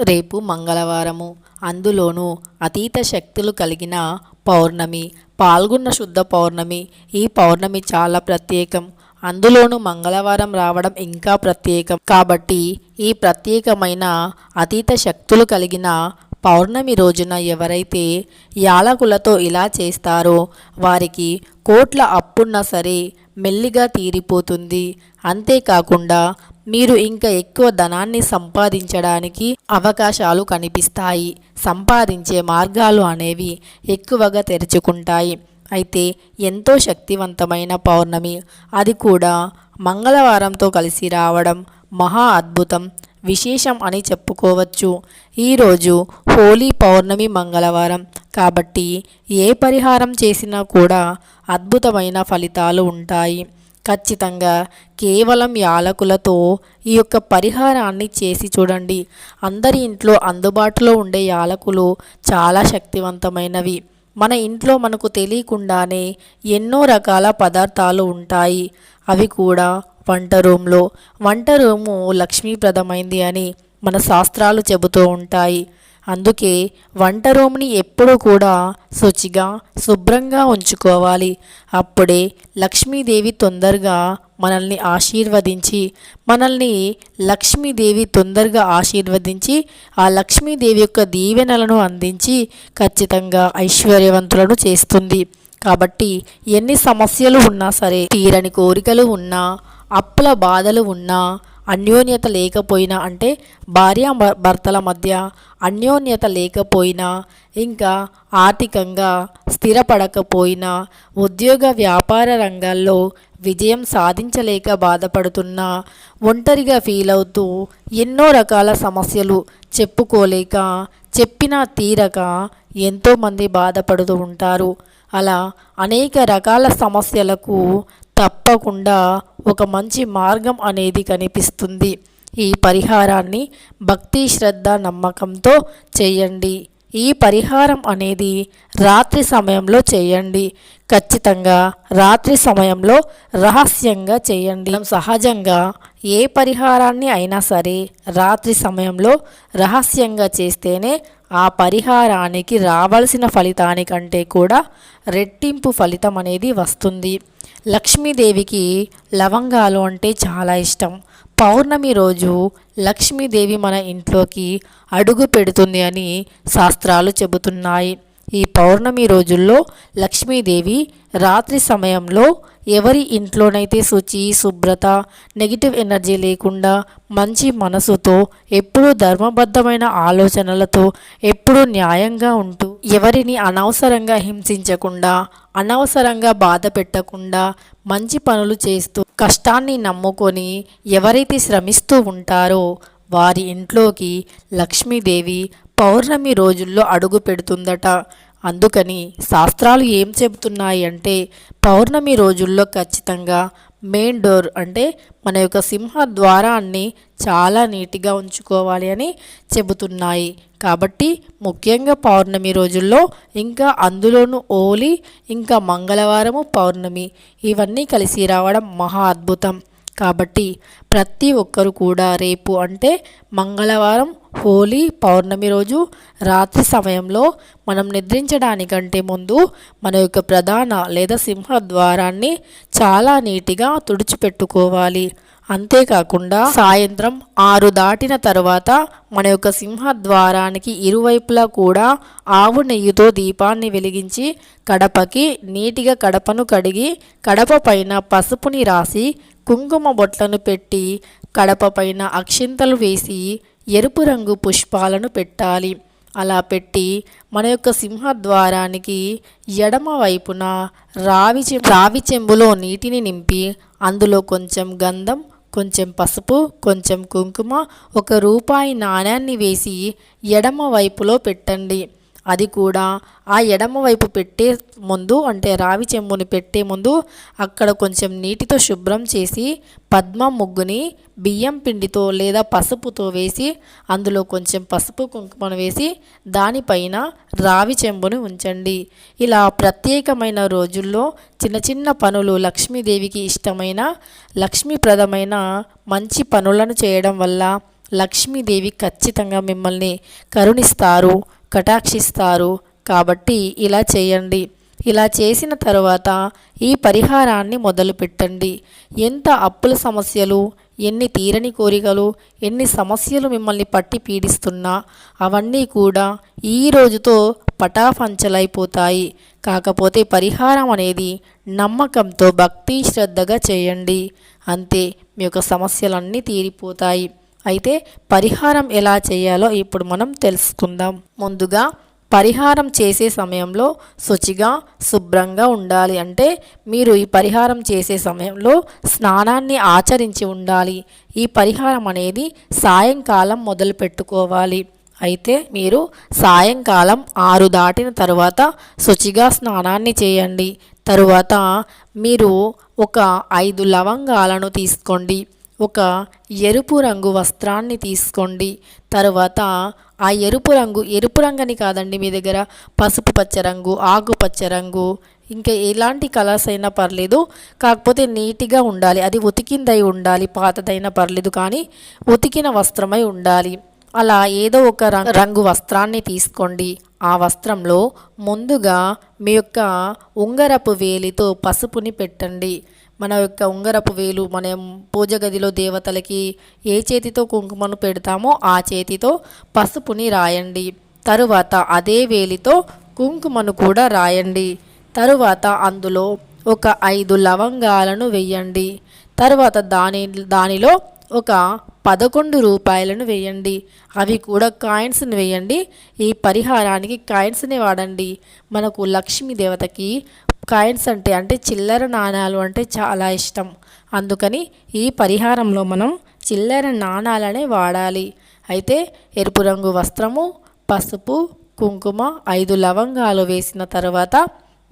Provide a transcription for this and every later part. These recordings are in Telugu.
రేపు మంగళవారము. అందులోనూ అతీత శక్తులు కలిగిన పౌర్ణమి పాల్గొన్న శుద్ధ పౌర్ణమి ఈ పౌర్ణమి చాలా ప్రత్యేకం. అందులోనూ మంగళవారం రావడం ఇంకా ప్రత్యేకం. కాబట్టి ఈ ప్రత్యేకమైన అతీత శక్తులు కలిగిన పౌర్ణమి రోజున ఎవరైతే యాలకులతో ఇలా చేస్తారో వారికి కోట్ల అప్పున్నా సరే మెల్లిగా తీరిపోతుంది. అంతేకాకుండా మీరు ఇంకా ఎక్కువ ధనాన్ని సంపాదించడానికి అవకాశాలు కనిపిస్తాయి. సంపాదించే మార్గాలు అనేవి ఎక్కువగా తెరుచుకుంటాయి. అయితే ఎంతో శక్తివంతమైన పౌర్ణమి అది కూడా మంగళవారంతో కలిసి రావడం మహా అద్భుతం. విశేషం అని చెప్పుకోవచ్చు. ఈరోజు హోలీ పౌర్ణమి మంగళవారం. కాబట్టి ఏ పరిహారం చేసినా కూడా అద్భుతమైన ఫలితాలు ఉంటాయి. ఖచ్చితంగా కేవలం యాలకులతో ఈ యొక్క పరిహారాన్ని చేసి చూడండి. అందరి ఇంట్లో అందుబాటులో ఉండే యాలకులు చాలా శక్తివంతమైనవి. మన ఇంట్లో మనకు తెలియకుండానే ఎన్నో రకాల పదార్థాలు ఉంటాయి. అవి కూడా వంట రూమ్లో. వంట రూము లక్ష్మీప్రదమైంది అని మన శాస్త్రాలు చెబుతూ ఉంటాయి. అందుకే వంట రూమ్ని ఎప్పుడూ కూడా శుచిగా శుభ్రంగా ఉంచుకోవాలి. అప్పుడే లక్ష్మీదేవి తొందరగా మనల్ని ఆశీర్వదించి మనల్ని లక్ష్మీదేవి తొందరగా ఆశీర్వదించి ఆ లక్ష్మీదేవి యొక్క దీవెనలను అందించి ఖచ్చితంగా ఐశ్వర్యవంతులను చేస్తుంది. కాబట్టి ఎన్ని సమస్యలు ఉన్నా సరే తీరని కోరికలు ఉన్నా అప్పుల బాధలు ఉన్నా అన్యోన్యత లేకపోయినా అంటే భార్య భర్తల మధ్య అన్యోన్యత లేకపోయినా ఇంకా ఆర్థికంగా స్థిరపడకపోయినా ఉద్యోగ వ్యాపార రంగాల్లో విజయం సాధించలేక బాధపడుతున్నా ఒంటరిగా ఫీల్ అవుతూ ఎన్నో రకాల సమస్యలు చెప్పుకోలేక చెప్పినా తీరక ఎంతోమంది బాధపడుతూ ఉంటారు. అలా అనేక రకాల సమస్యలకు తప్పకుండా ఒక మంచి మార్గం అనేది కనిపిస్తుంది. ఈ పరిహారాన్ని భక్తి శ్రద్ధ నమ్మకంతో చేయండి. ఈ పరిహారం అనేది రాత్రి సమయంలో చేయండి. ఖచ్చితంగా రాత్రి సమయంలో రహస్యంగా చేయండి. సహజంగా ఏ పరిహారాన్ని అయినా సరే రాత్రి సమయంలో రహస్యంగా చేస్తేనే ఆ పరిహారానికి రావాల్సిన ఫలితానికంటే కూడా రెట్టింపు ఫలితం అనేది వస్తుంది. లక్ష్మీదేవికి లవంగాలు అంటే చాలా ఇష్టం. పౌర్ణమి రోజు లక్ష్మీదేవి మన ఇంట్లోకి అడుగు పెడుతుంది అని శాస్త్రాలు చెబుతున్నాయి. ఈ పౌర్ణమి రోజుల్లో లక్ష్మీదేవి రాత్రి సమయంలో ఎవరి ఇంట్లోనైతే శుచి శుభ్రత నెగిటివ్ ఎనర్జీ లేకుండా మంచి మనసుతో ఎప్పుడూ ధర్మబద్ధమైన ఆలోచనలతో ఎప్పుడూ న్యాయంగా ఉంటూ ఎవరిని అనవసరంగా హింసించకుండా అనవసరంగా బాధ పెట్టకుండా మంచి పనులు చేస్తూ కష్టాన్ని నమ్ముకొని ఎవరైతే శ్రమిస్తూ ఉంటారో వారి ఇంట్లోకి లక్ష్మీదేవి పౌర్ణమి రోజుల్లో అడుగు పెడుతుందట. అందుకని శాస్త్రాలు ఏం చెబుతున్నాయి అంటే పౌర్ణమి రోజుల్లో ఖచ్చితంగా మెయిన్ డోర్ అంటే మన యొక్క సింహ ద్వారాన్ని చాలా నీట్గా ఉంచుకోవాలి అని చెబుతున్నాయి. కాబట్టి ముఖ్యంగా పౌర్ణమి రోజుల్లో ఇంకా అందులోనూ ఓలి ఇంకా మంగళవారము పౌర్ణమి ఇవన్నీ కలిసి రావడం మహా అద్భుతం. కాబట్టి ప్రతి ఒక్కరు కూడా రేపు అంటే మంగళవారం హోలీ పౌర్ణమి రోజు రాత్రి సమయంలో మనం నిద్రించడానికంటే ముందు మన యొక్క ప్రధాన లేదా సింహ ద్వారాన్ని చాలా నీటిగా తుడిచిపెట్టుకోవాలి. అంతేకాకుండా సాయంత్రం ఆరు దాటిన తర్వాత మన యొక్క సింహద్వారానికి ఇరువైపులా కూడా ఆవు నెయ్యితో దీపాన్ని వెలిగించి కడపకి నీటిగా కడపను కడిగి కడప పైన పసుపుని రాసి కుంకుమ బొట్లను పెట్టి కడప పైన అక్షింతలు వేసి ఎరుపు రంగు పుష్పాలను పెట్టాలి. అలా పెట్టి మన యొక్క సింహద్వారానికి ఎడమ వైపున రావి రావి చెంబులో నీటిని నింపి అందులో కొంచెం గంధం కొంచెం పసుపు కొంచెం కుంకుమ ఒక రూపాయి నాణ్యాన్ని వేసి ఎడమ వైపులో పెట్టండి. అది కూడా ఆ ఎడమ వైపు పెట్టే ముందు అంటే రావి చెంబుని పెట్టే ముందు అక్కడ కొంచెం నీటితో శుభ్రం చేసి పద్మ ముగ్గుని బియ్యం పిండితో లేదా పసుపుతో వేసి అందులో కొంచెం పసుపు కుంకుమను వేసి దానిపైన రావి చెంబుని ఉంచండి. ఇలా ప్రత్యేకమైన రోజుల్లో చిన్న చిన్న పనులు లక్ష్మీదేవికి ఇష్టమైన లక్ష్మీప్రదమైన మంచి పనులను చేయడం వల్ల లక్ష్మీదేవి ఖచ్చితంగా మిమ్మల్ని కరుణిస్తారు. కటాక్షిస్తారు. కాబట్టి ఇలా చేయండి. ఇలా చేసిన తరువాత ఈ పరిహారాన్ని మొదలుపెట్టండి. ఎంత అప్పుల సమస్యలు ఎన్ని తీరని కోరికలు ఎన్ని సమస్యలు మిమ్మల్ని పట్టి పీడిస్తున్నా అవన్నీ కూడా ఈ రోజుతో పటాఫంచలైపోతాయి కాకపోతే పరిహారం అనేది నమ్మకంతో భక్తి శ్రద్ధగా చేయండి. అంతే. మీ యొక్క సమస్యలన్నీ తీరిపోతాయి. అయితే పరిహారం ఎలా చేయాలో ఇప్పుడు మనం తెలుసుకుందాం. ముందుగా పరిహారం చేసే సమయంలో శుచిగా శుభ్రంగా ఉండాలి అంటే మీరు ఈ పరిహారం చేసే సమయంలో స్నానాన్ని ఆచరించి ఉండాలి. ఈ పరిహారం అనేది సాయంకాలం మొదలు పెట్టుకోవాలి. అయితే మీరు సాయంకాలం ఆరు దాటిన తర్వాత శుచిగా స్నానాన్ని చేయండి. తరువాత మీరు ఒక ఐదు లవంగాలను తీసుకోండి. ఒక ఎరుపు రంగు వస్త్రాన్ని తీసుకోండి. తరువాత ఆ ఎరుపు రంగు ఎరుపు రంగని కాదండి మీ దగ్గర పసుపు పచ్చ రంగు ఆకుపచ్చ రంగు ఇంకా ఎలాంటి కలర్స్ అయినా పర్లేదు. కాకపోతే నీట్గా ఉండాలి. అది ఉతికిందై ఉండాలి పాతదైనా పర్లేదు కానీ ఉతికిన వస్త్రమై ఉండాలి. అలా ఏదో ఒక రంగు వస్త్రాన్ని తీసుకోండి. ఆ వస్త్రంలో ముందుగా మీ యొక్క ఉంగరపు వేలితో పసుపుని పెట్టండి. మన యొక్క ఉంగరపు వేలు మనం పూజ గదిలో దేవతలకి ఏ చేతితో కుంకుమను పెడతామో ఆ చేతితో పసుపుని రాయండి. తరువాత అదే వేలితో కుంకుమను కూడా రాయండి. తరువాత అందులో ఒక ఐదు లవంగాలను వెయ్యండి తరువాత దాని దానిలో ఒక పదకొండు రూపాయలను వేయండి. అవి కూడా కాయిన్స్ని వేయండి. ఈ పరిహారానికి కాయిన్స్ని వాడండి. మనకు లక్ష్మీ దేవతకి కాయిన్స్ అంటే అంటే చిల్లర నాణాలు అంటే చాలా ఇష్టం. అందుకని ఈ పరిహారంలో మనం చిల్లర నాణాలనే వాడాలి. అయితే ఎరుపు రంగు వస్త్రము పసుపు కుంకుమ ఐదు లవంగాలు వేసిన తర్వాత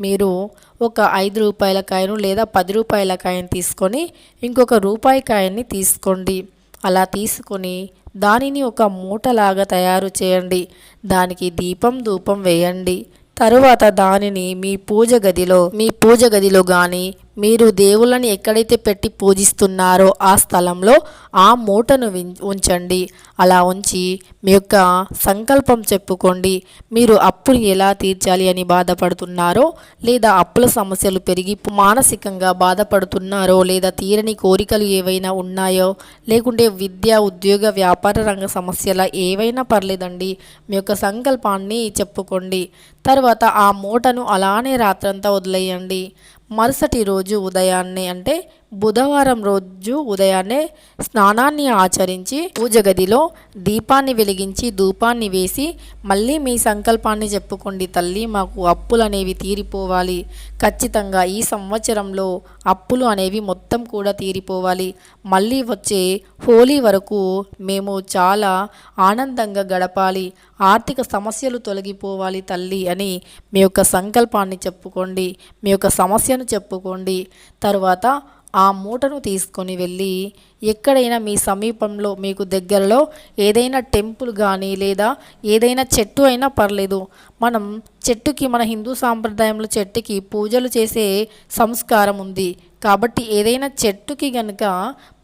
మీరు ఒక ఐదు రూపాయల కాయను లేదా పది రూపాయల కాయను తీసుకొని ఇంకొక రూపాయి కాయన్ని తీసుకోండి. అలా తీసుకొని దానిని ఒక మూటలాగా తయారు చేయండి. దానికి దీపం ధూపం వేయండి. తరువాత దానిని మీ పూజ గదిలో మీ పూజ గదిలో కానీ మీరు దేవుళ్ళని ఎక్కడైతే పెట్టి పూజిస్తున్నారో ఆ స్థలంలో ఆ మూటను ఉంచండి. అలా ఉంచి మీ యొక్క సంకల్పం చెప్పుకోండి. మీరు అప్పులు ఎలా తీర్చాలి అని బాధపడుతున్నారో లేదా అప్పుల సమస్యలు పెరిగి మానసికంగా బాధపడుతున్నారో లేదా తీరని కోరికలు ఏవైనా ఉన్నాయో లేకుంటే విద్య ఉద్యోగ వ్యాపార రంగ సమస్యల ఏవైనా పర్లేదండి. మీ యొక్క సంకల్పాన్ని చెప్పుకోండి. తర్వాత ఆ మూటను అలానే రాత్రంతా వదిలేయండి. మరుసటి రోజు ఉదయాన్నే అంటే బుధవారం రోజు ఉదయాన్నే స్నానాన్ని ఆచరించి పూజ గదిలో దీపాన్ని వెలిగించి ధూపాన్ని వేసి మళ్ళీ మీ సంకల్పాన్ని చెప్పుకోండి తల్లి మాకు అప్పులు అనేవి తీరిపోవాలి. ఖచ్చితంగా ఈ సంవత్సరంలో అప్పులు అనేవి మొత్తం కూడా తీరిపోవాలి. మళ్ళీ వచ్చే హోలీ వరకు మేము చాలా ఆనందంగా గడపాలి. ఆర్థిక సమస్యలు తొలగిపోవాలి తల్లి అని మీ యొక్క సంకల్పాన్ని చెప్పుకోండి. మీ యొక్క సమస్యను చెప్పుకోండి. తర్వాత ఆ మూటను తీసుకొని వెళ్ళి ఎక్కడైనా మీ సమీపంలో మీకు దగ్గరలో ఏదైనా టెంపుల్ కానీ లేదా ఏదైనా చెట్టు అయినా పర్లేదు. మనం చెట్టుకి మన హిందూ సాంప్రదాయంలో చెట్టుకి పూజలు చేసే సంస్కారం ఉంది. కాబట్టి ఏదైనా చెట్టుకి కనుక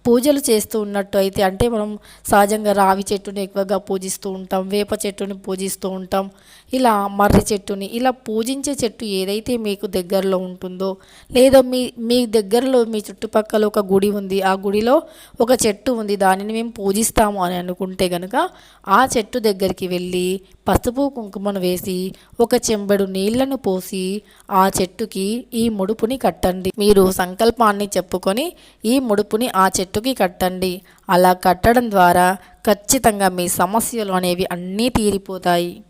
పూజలు చేస్తూ ఉన్నట్టు అయితే అంటే మనం సహజంగా రావి చెట్టుని ఎక్కువగా పూజిస్తూ ఉంటాం వేప చెట్టుని పూజిస్తూ ఉంటాం ఇలా మర్రి చెట్టుని ఇలా పూజించే చెట్టు ఏదైతే మీకు దగ్గరలో ఉంటుందో లేదా మీ మీ దగ్గరలో మీ చుట్టుపక్కల ఒక గుడి ఉంది ఆ గుడిలో ఒక చెట్టు ఉంది దానిని మేము పూజిస్తాము అని అనుకుంటే కనుక ఆ చెట్టు దగ్గరికి వెళ్ళి పసుపు కుంకుమను వేసి ఒక చెంబెడు నీళ్ళను పోసి ఆ చెట్టుకి ఈ ముడుపుని కట్టండి. మీరు సంకల్పాన్ని చెప్పుకొని ఈ ముడుపుని ఆ చెట్టు చెట్టుకి కట్టండి. అలా కట్టడం ద్వారా ఖచ్చితంగా మీ సమస్యలు అనేవి అన్నీ తీరిపోతాయి.